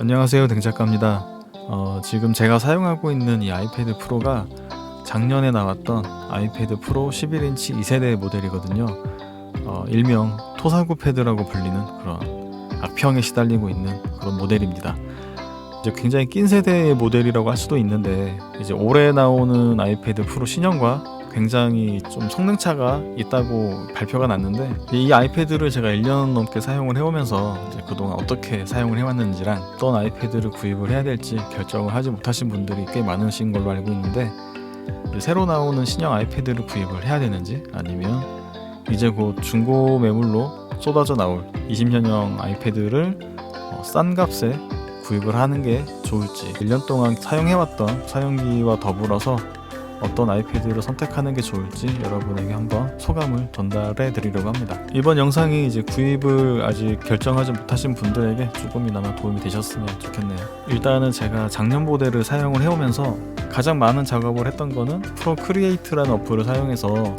안녕하세요 댕작가입니다. 어, 지금 제가 사용하고 있는 이 아이패드 프로가 작년에 나왔던 아이패드 프로 11인치 2세대 모델이거든요. 어, 일명 토사구 패드라고 불리는 그런 악평에 시달리고 있는 그런 모델입니다. 이제 굉장히 낀 세대의 모델이라고 할 수도 있는데 이제 올해 나오는 아이패드 프로 신형과 굉장히 좀 성능차가 있다고 발표가 났는데 이 아이패드를 제가 1년 넘게 사용을 해오면서 그동안 어떻게 사용을 해왔는지랑 어떤 아이패드를 구입을 해야 될지 결정을 하지 못하신 분들이 꽤 많으신 걸로 알고 있는데 새로 나오는 신형 아이패드를 구입을 해야 되는지 아니면 이제 곧 중고 매물로 쏟아져 나올 20년형 아이패드를 어, 싼 값에 구입을 하는 게 좋을지 1년 동안 사용해왔던 사용기와 더불어서 어떤 아이패드를 선택하는 게 좋을지 여러분에게 한번 소감을 전달해 드리려고 합니다. 이번 영상이 이제 구입을 아직 결정하지 못하신 분들에게 조금이나마 도움이 되셨으면 좋겠네요. 일단은 제가 작년 모델을 사용을 해오면서 가장 많은 작업을 했던 거는 프로크리에이트라는 어플을 사용해서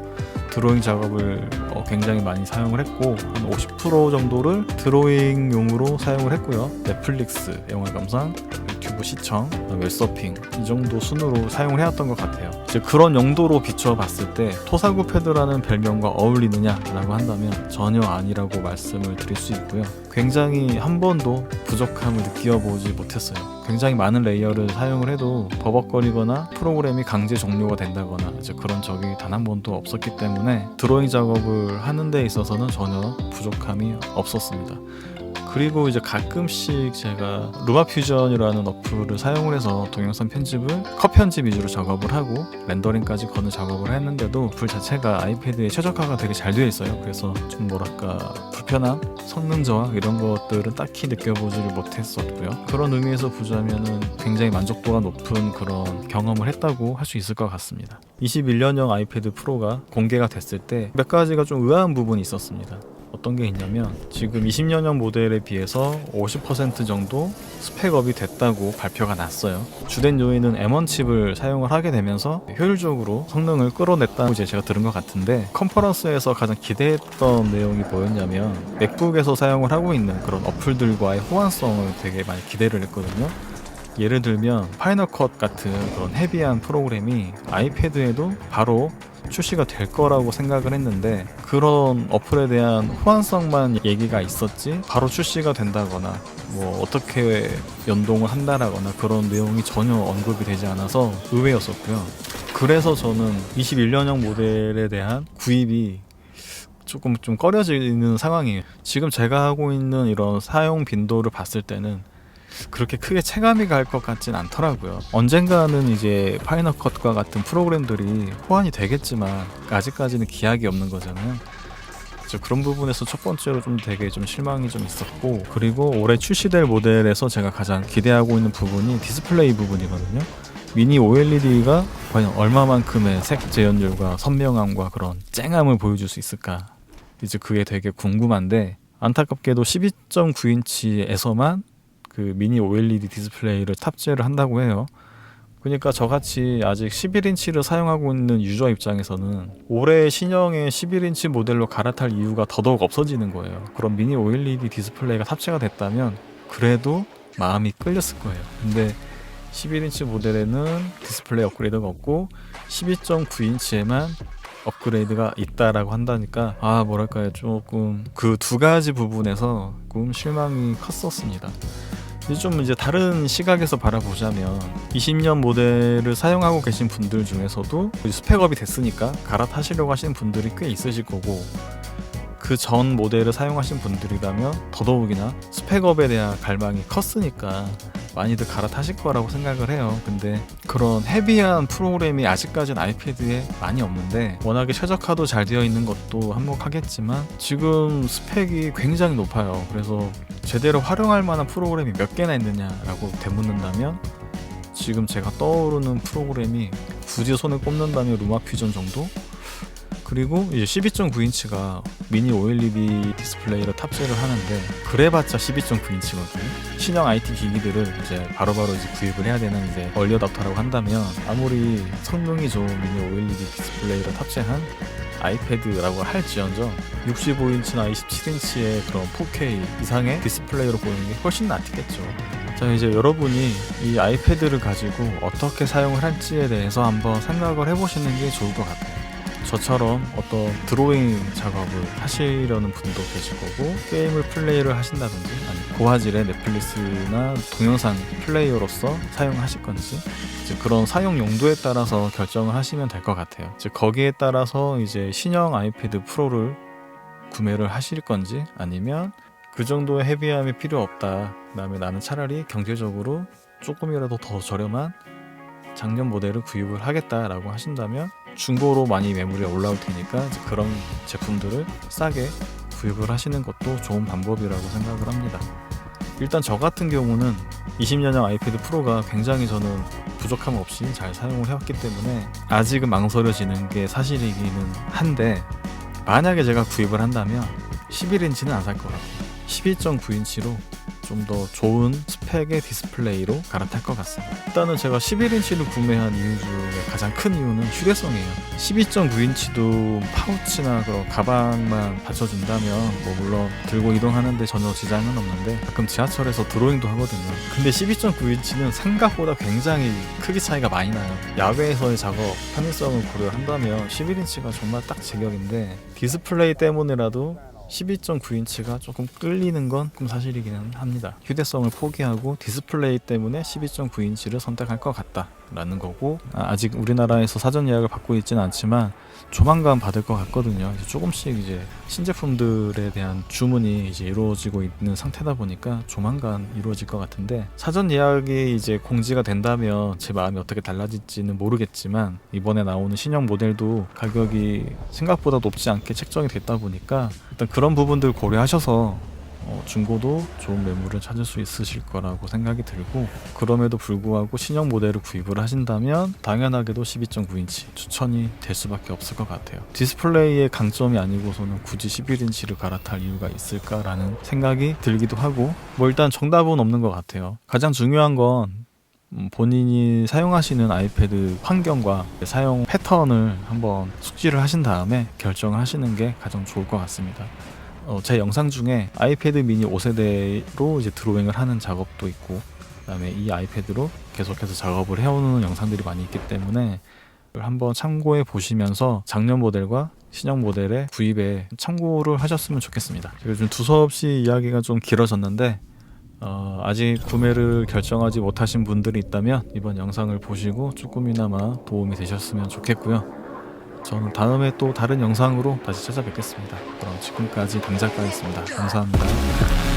드로잉 작업을 어, 굉장히 많이 사용을 했고 한 50% 정도를 드로잉용으로 사용을 했고요. 넷플릭스 영화 감상, 유튜브 시청, 웹서핑 이 정도 순으로 사용을 해왔던 것 같아요. 이제 그런 용도로 비춰봤을 때 토사구 패드라는 별명과 어울리느냐라고 한다면 전혀 아니라고 말씀을 드릴 수 있고요. 굉장히 한 번도 부족함을 느껴보지 못했어요. 굉장히 많은 레이어를 사용을 해도 버벅거리거나 프로그램이 강제 종료가 된다거나 이제 그런 적이 단 한 번도 없었기 때문에 드로잉 작업을 하는 데 있어서는 전혀 부족함이 없었습니다. 그리고 이제 가끔씩 제가 루마 퓨전이라는 어플을 사용을 해서 동영상 편집을 컷 편집 위주로 작업을 하고 렌더링까지 거는 작업을 했는데도 어플 자체가 아이패드에 최적화가 되게 잘 되어 있어요. 그래서 좀 뭐랄까 불편함, 성능 저하 이런 것들은 딱히 느껴보지를 못했었고요. 그런 의미에서 보자면은 굉장히 만족도가 높은 그런 경험을 했다고 할 수 있을 것 같습니다. 21년형 아이패드 프로가 공개가 됐을 때 몇 가지가 좀 의아한 부분이 있었습니다. 어떤 게 있냐면 지금 20년형 모델에 비해서 50% 정도 스펙업이 됐다고 발표가 났어요. 주된 요인은 M1 칩을 사용을 하게 되면서 효율적으로 성능을 끌어냈다고 제가 들은 것 같은데 컨퍼런스에서 가장 기대했던 내용이 뭐였냐면 맥북에서 사용을 하고 있는 그런 어플들과의 호환성을 되게 많이 기대를 했거든요. 예를 들면 파이널 컷 같은 그런 헤비한 프로그램이 아이패드에도 바로 출시가 될 거라고 생각을 했는데 그런 어플에 대한 호환성만 얘기가 있었지 바로 출시가 된다거나 뭐 어떻게 연동을 한다라거나 그런 내용이 전혀 언급이 되지 않아서 의외였었고요. 그래서 저는 21년형 모델에 대한 구입이 조금 좀 꺼려지는 상황이에요. 지금 제가 하고 있는 이런 사용 빈도를 봤을 때는 그렇게 크게 체감이 갈 것 같진 않더라고요. 언젠가는 이제 파이널 컷과 같은 프로그램들이 호환이 되겠지만 아직까지는 기약이 없는 거잖아요. 그런 부분에서 첫 번째로 좀 되게 좀 실망이 좀 있었고 그리고 올해 출시될 모델에서 제가 가장 기대하고 있는 부분이 디스플레이 부분이거든요. 미니 OLED가 과연 얼마만큼의 색 재현율과 선명함과 그런 쨍함을 보여줄 수 있을까? 이제 그게 되게 궁금한데 안타깝게도 12.9인치에서만 그 미니 OLED 디스플레이를 탑재를 한다고 해요. 그러니까 저같이 아직 11인치를 사용하고 있는 유저 입장에서는 올해 신형의 11인치 모델로 갈아탈 이유가 더더욱 없어지는 거예요. 그럼 미니 OLED 디스플레이가 탑재가 됐다면 그래도 마음이 끌렸을 거예요. 근데 11인치 모델에는 디스플레이 업그레이드가 없고 12.9인치에만 업그레이드가 있다라고 한다니까 아 뭐랄까요 조금 그 두 가지 부분에서 조금 실망이 컸었습니다. 좀 이제 다른 시각에서 바라보자면 20년 모델을 사용하고 계신 분들 중에서도 스펙업이 됐으니까 갈아타시려고 하시는 분들이 꽤 있으실 거고 그 전 모델을 사용하신 분들이라면 더더욱이나 스펙업에 대한 갈망이 컸으니까 많이들 갈아타실 거라고 생각을 해요. 근데 그런 헤비한 프로그램이 아직까지는 아이패드에 많이 없는데 워낙에 최적화도 잘 되어 있는 것도 한몫하겠지만 지금 스펙이 굉장히 높아요. 그래서 제대로 활용할 만한 프로그램이 몇 개나 있느냐라고 되묻는다면 지금 제가 떠오르는 프로그램이 굳이 손을 꼽는다면 루마 퓨전 정도? 그리고 이제 12.9인치가 미니 OLED 디스플레이를 탑재를 하는데 그래봤자 12.9인치거든요. 신형 IT 기기들을 이제 바로바로 이제 구입을 해야 되는 이제 얼리어답터라고 한다면 아무리 성능이 좋은 미니 OLED 디스플레이를 탑재한 아이패드라고 할지언정 65인치나 27인치의 그런 4K 이상의 디스플레이로 보이는 게 훨씬 낫겠죠. 자 이제 여러분이 이 아이패드를 가지고 어떻게 사용을 할지에 대해서 한번 생각을 해보시는 게 좋을 것 같아요. 저처럼 어떤 드로잉 작업을 하시려는 분도 계실 거고 게임을 플레이를 하신다든지 아니 고화질의 넷플릭스나 동영상 플레이어로서 사용하실 건지 이제 그런 사용 용도에 따라서 결정을 하시면 될 것 같아요. 즉 거기에 따라서 이제 신형 아이패드 프로를 구매를 하실 건지 아니면 그 정도의 헤비함이 필요 없다. 그다음에 나는 차라리 경제적으로 조금이라도 더 저렴한 작년 모델을 구입을 하겠다라고 하신다면 중고로 많이 매물이 올라올 테니까 그런 제품들을 싸게 구입을 하시는 것도 좋은 방법이라고 생각을 합니다. 일단 저 같은 경우는 20년형 아이패드 프로가 굉장히 저는 부족함 없이 잘 사용을 해왔기 때문에 아직은 망설여지는 게 사실이기는 한데 만약에 제가 구입을 한다면 11인치는 안살것 같아요. 12.9인치로 좀 더 좋은 스펙의 디스플레이로 갈아탈 것 같습니다. 일단은 제가 11인치를 구매한 이유 중에 가장 큰 이유는 휴대성이에요. 12.9인치도 파우치나 그런 가방만 받쳐준다면 뭐 물론 들고 이동하는데 전혀 지장은 없는데 가끔 지하철에서 드로잉도 하거든요. 근데 12.9인치는 생각보다 굉장히 크기 차이가 많이 나요. 야외에서의 작업 편의성을 고려한다면 11인치가 정말 딱 제격인데 디스플레이 때문에라도 12.9인치가 조금 끌리는 건 사실이기는 합니다. 휴대성을 포기하고 디스플레이 때문에 12.9인치를 선택할 것 같다 라는 거고 아, 아직 우리나라에서 사전 예약을 받고 있지는 않지만 조만간 받을 것 같거든요. 이제 조금씩 이제 신제품들에 대한 주문이 이제 이루어지고 있는 상태다 보니까 조만간 이루어질 것 같은데 사전 예약이 이제 공지가 된다면 제 마음이 어떻게 달라질지는 모르겠지만 이번에 나오는 신형 모델도 가격이 생각보다 높지 않게 책정이 됐다 보니까 일단 그런 부분들 고려하셔서 어, 중고도 좋은 매물을 찾을 수 있으실 거라고 생각이 들고 그럼에도 불구하고 신형 모델을 구입을 하신다면 당연하게도 12.9인치 추천이 될 수밖에 없을 것 같아요. 디스플레이의 강점이 아니고서는 굳이 11인치를 갈아탈 이유가 있을까라는 생각이 들기도 하고 뭐 일단 정답은 없는 것 같아요. 가장 중요한 건 음, 본인이 사용하시는 아이패드 환경과 사용 패턴을 한번 숙지를 하신 다음에 결정을 하시는 게 가장 좋을 것 같습니다. 어, 제 영상 중에 아이패드 미니 5세대로 이제 드로잉을 하는 작업도 있고 그다음에 이 아이패드로 계속해서 작업을 해오는 영상들이 많이 있기 때문에 한번 참고해 보시면서 작년 모델과 신형 모델의 구입에 참고를 하셨으면 좋겠습니다. 좀 두서없이 이야기가 좀 길어졌는데 어, 아직 구매를 결정하지 못하신 분들이 있다면 이번 영상을 보시고 조금이나마 도움이 되셨으면 좋겠고요. 저는 다음에 또 다른 영상으로 다시 찾아뵙겠습니다. 그럼 지금까지 당작가였습니다. 감사합니다.